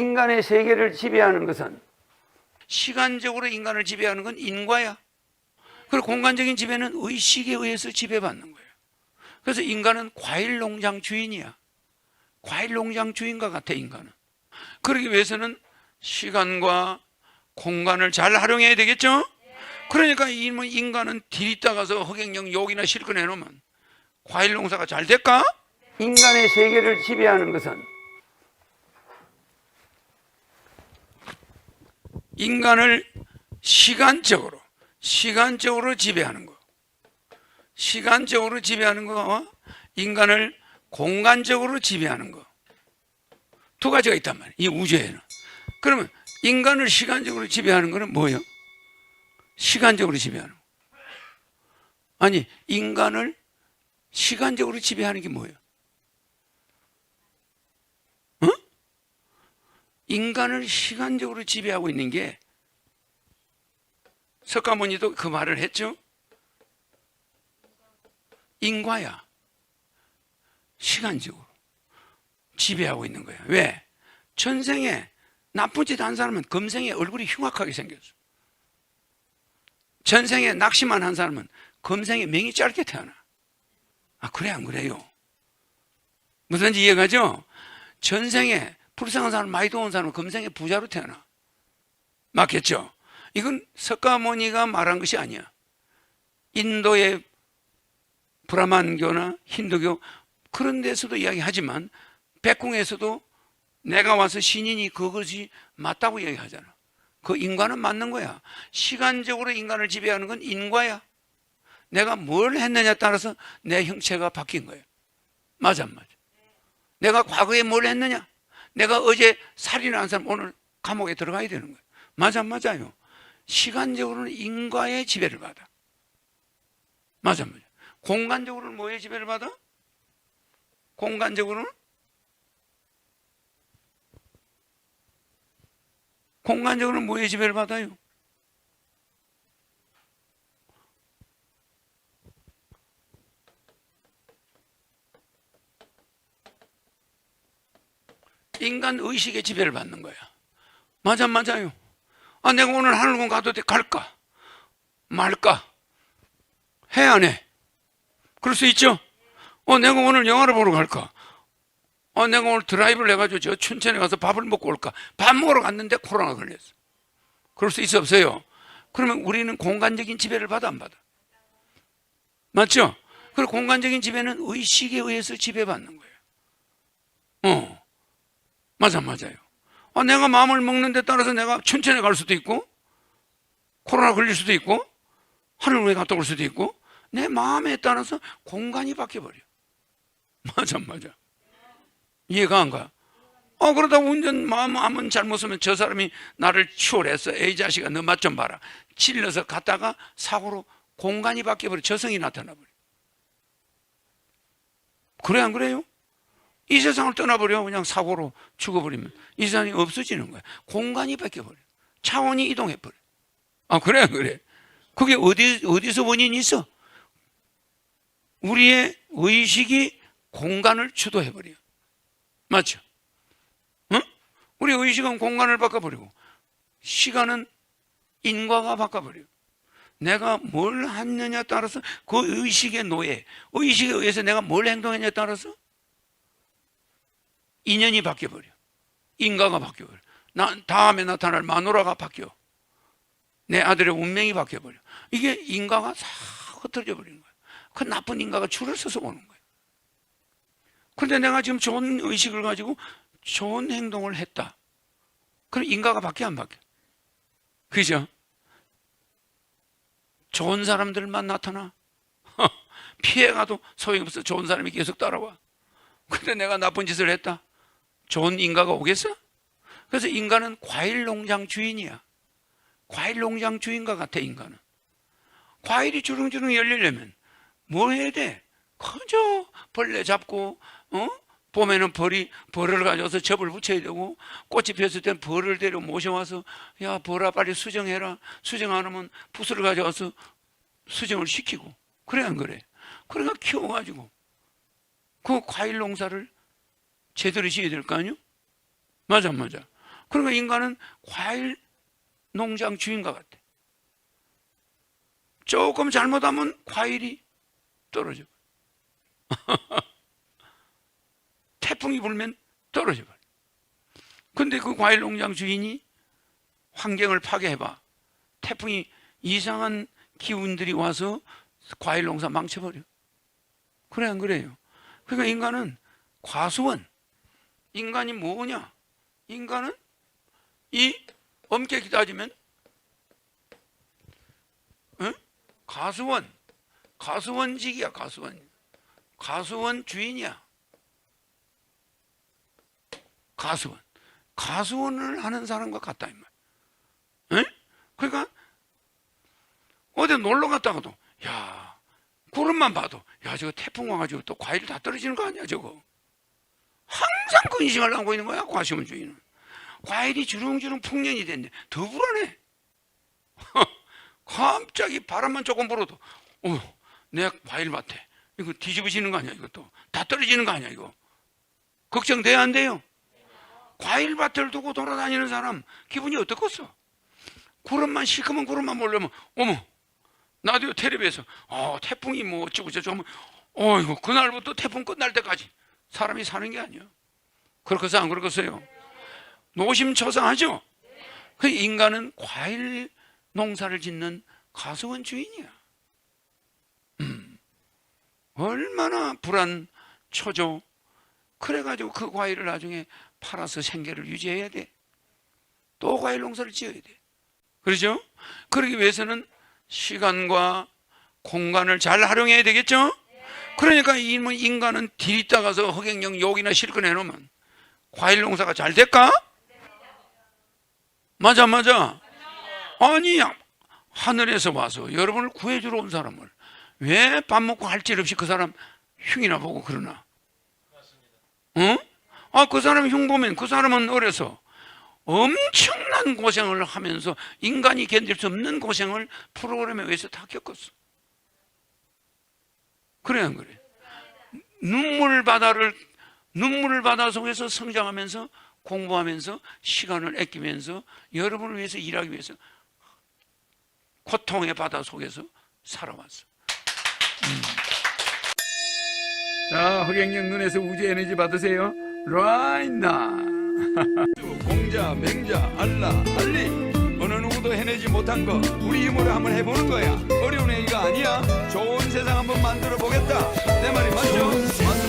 인간의 세계를 지배하는 것은 시간적으로 인간을 지배하는 건 인과야. 그리고 공간적인 지배는 의식에 의해서 지배받는 거예요. 그래서 인간은 과일 농장 주인이야. 과일 농장 주인과 같아 인간은. 그러기 위해서는 시간과 공간을 잘 활용해야 되겠죠? 그러니까 이뭐 인간은 들이다가서 허경영 욕이나 실컷 해놓으면 과일 농사가 잘 될까? 인간의 세계를 지배하는 것은 인간을 시간적으로 시간적으로 지배하는 거. 시간적으로 지배하는 거와 인간을 공간적으로 지배하는 거. 두 가지가 있단 말이에요. 이 우주에는. 그러면 인간을 시간적으로 지배하는 거는 뭐예요? 시간적으로 지배하는 거. 아니, 인간을 시간적으로 지배하는 게 뭐예요? 인간을 시간적으로 지배하고 있는 게 석가모니도 그 말을 했죠. 인과야. 시간적으로 지배하고 있는 거야. 왜? 전생에 나쁜 짓 한 사람은 금생에 얼굴이 흉악하게 생겼어. 전생에 낚시만 한 사람은 금생에 명이 짧게 태어나. 아, 그래, 안 그래요? 무슨지 이해가죠? 전생에 불쌍한 사람 많이 도운 사람은 금생에 부자로 태어나. 맞겠죠? 이건 석가모니가 말한 것이 아니야. 인도의 브라만교나 힌두교 그런 데서도 이야기하지만 백궁에서도 내가 와서 신인이 그것이 맞다고 이야기하잖아. 그 인과는 맞는 거야. 시간적으로 인간을 지배하는 건 인과야. 내가 뭘 했느냐에 따라서 내 형체가 바뀐 거예요. 맞아, 안 맞아? 내가 과거에 뭘 했느냐? 내가 어제 살인한 사람 오늘 감옥에 들어가야 되는 거예요. 맞아, 안 맞아요? 시간적으로는 인과의 지배를 받아. 맞아, 안 맞아? 공간적으로는 뭐의 지배를 받아? 공간적으로는? 공간적으로는 뭐의 지배를 받아요? 인간 의식의 지배를 받는 거야. 맞아, 맞아요. 아, 내가 오늘 하늘궁 가도 돼? 갈까? 말까? 해, 안 해? 그럴 수 있죠? 어, 내가 오늘 영화를 보러 갈까? 어, 내가 오늘 드라이브를 해가지고 저 춘천에 가서 밥을 먹고 올까? 밥 먹으러 갔는데 코로나 걸렸어. 그럴 수 있어, 없어요? 그러면 우리는 공간적인 지배를 받아, 안 받아? 맞죠? 그리고 공간적인 지배는 의식에 의해서 지배받는 거예요. 어. 맞아, 맞아요. 아, 내가 마음을 먹는 데 따라서 내가 춘천에 갈 수도 있고, 코로나 걸릴 수도 있고, 하늘에 갔다 올 수도 있고, 내 마음에 따라서 공간이 바뀌어버려. 맞아, 맞아. 이해가 안 가? 어, 그러다 운전 마음 한번 잘못 쓰면 저 사람이 나를 추월해서 에이 자식아 너 맛 좀 봐라. 찔러서 갔다가 사고로 공간이 바뀌어버려. 저성이 나타나버려. 그래, 안 그래요? 이 세상을 떠나버려. 그냥 사고로 죽어버리면 이 세상이 없어지는 거야. 공간이 바뀌어버려. 차원이 이동해버려. 아, 그래, 안 그래? 그게 어디, 어디서 원인이 있어? 우리의 의식이 공간을 주도해버려. 맞죠? 응? 우리 의식은 공간을 바꿔버리고, 시간은 인과가 바꿔버려. 내가 뭘 했느냐에 따라서 그 의식의 노예, 의식에 의해서 내가 뭘 행동했냐에 따라서 인연이 바뀌어버려. 인과가 바뀌어버려. 나, 다음에 나타날 마누라가 바뀌어. 내 아들의 운명이 바뀌어버려. 이게 인과가 싹 흩어져 버리는 거야. 그 나쁜 인과가 줄을 서서 오는 거야. 그런데 내가 지금 좋은 의식을 가지고 좋은 행동을 했다. 그럼 인과가 바뀌어 안 바뀌어? 그죠? 좋은 사람들만 나타나. 피해가도 소용없어. 좋은 사람이 계속 따라와. 근데 내가 나쁜 짓을 했다. 좋은 인가가 오겠어? 그래서 인간은 과일 농장 주인이야. 과일 농장 주인과 같아, 인간은. 과일이 주렁주렁 열리려면 뭐 해야 돼? 그저 벌레 잡고, 어? 봄에는 벌이, 벌을 가져와서 접을 붙여야 되고, 꽃이 피었을 땐 벌을 데려 모셔와서, 야, 벌아, 빨리 수정해라. 수정 안 하면 붓을 가져와서 수정을 시키고. 그래, 안 그래? 그러니까 키워가지고, 그 과일 농사를 제대로 지어야 될 거 아니요? 맞아, 안 맞아. 그러니까 인간은 과일 농장 주인과 같아. 조금 잘못하면 과일이 떨어져. 태풍이 불면 떨어져. 근데 그 과일 농장 주인이 환경을 파괴해봐. 태풍이 이상한 기운들이 와서 과일 농사 망쳐버려. 그래, 안 그래요? 그러니까 인간은 과수원. 인간이 뭐냐? 인간은 이 엄격히 따지면 응? 가수원. 가수원직이야, 가수원. 가수원 주인이야. 가수원. 가수원을 하는 사람과 같다 이 말. 응? 그러니까 어디 놀러 갔다가도 야 구름만 봐도 야 저거 태풍 와가지고 또 과일 다 떨어지는 거 아니야 저거. 항상 그 인식을 하고 있는 거야 주인은. 과일이 주렁주렁 풍년이 됐네. 더 불안해. 갑자기 바람만 조금 불어도 어, 내 과일 밭에 이거 뒤집어지는 거 아니야 이것도 다 떨어지는 거 아니야 이거 걱정돼야 안 돼요? 과일 밭을 두고 돌아다니는 사람 기분이 어떻겠어? 구름만 시커먼 구름만 몰려면 어머 나도 텔레비에서 어, 태풍이 뭐 어쩌고 저쩌고 하면 어이구 그날부터 태풍 끝날 때까지 사람이 사는 게 아니야 그렇겠어 안 그렇겠어요? 노심초사하죠? 그 인간은 과일 농사를 짓는 가수원 주인이야 음, 얼마나 불안 초조 그래가지고 그 과일을 나중에 팔아서 생계를 유지해야 돼. 또 과일 농사를 지어야 돼. 그렇죠? 그러기 위해서는 시간과 공간을 잘 활용해야 되겠죠? 그러니까 인간은 들이따 가서 허경영 욕이나 실컷 해놓으면 과일 농사가 잘 될까? 맞아, 맞아. 아니야. 하늘에서 와서 여러분을 구해주러 온 사람을 왜 밥 먹고 할질 없이 그 사람 흉이나 보고 그러나? 어? 아, 그 사람 흉 보면 그 사람은 어려서 엄청난 고생을 하면서 인간이 견딜 수 없는 고생을 프로그램에 의해서 다 겪었어. 그래, 안 그래? 눈물 바다를, 눈물 바다 속에서 성장하면서 공부하면서 시간을 아끼면서 여러분을 위해서 일하기 위해서 고통의 바다 속에서 살아왔어. 음. 자, 허경영 눈에서 우주 에너지 받으세요. right now. 공자, 맹자, 알라, 알리. 어느 누구도 해내지 못한 거 우리 힘으로 한번 해보는 거야. 어려운 얘기가 아니야. 좋은 세상 한번 만들어 보겠다. 내 말이 맞죠?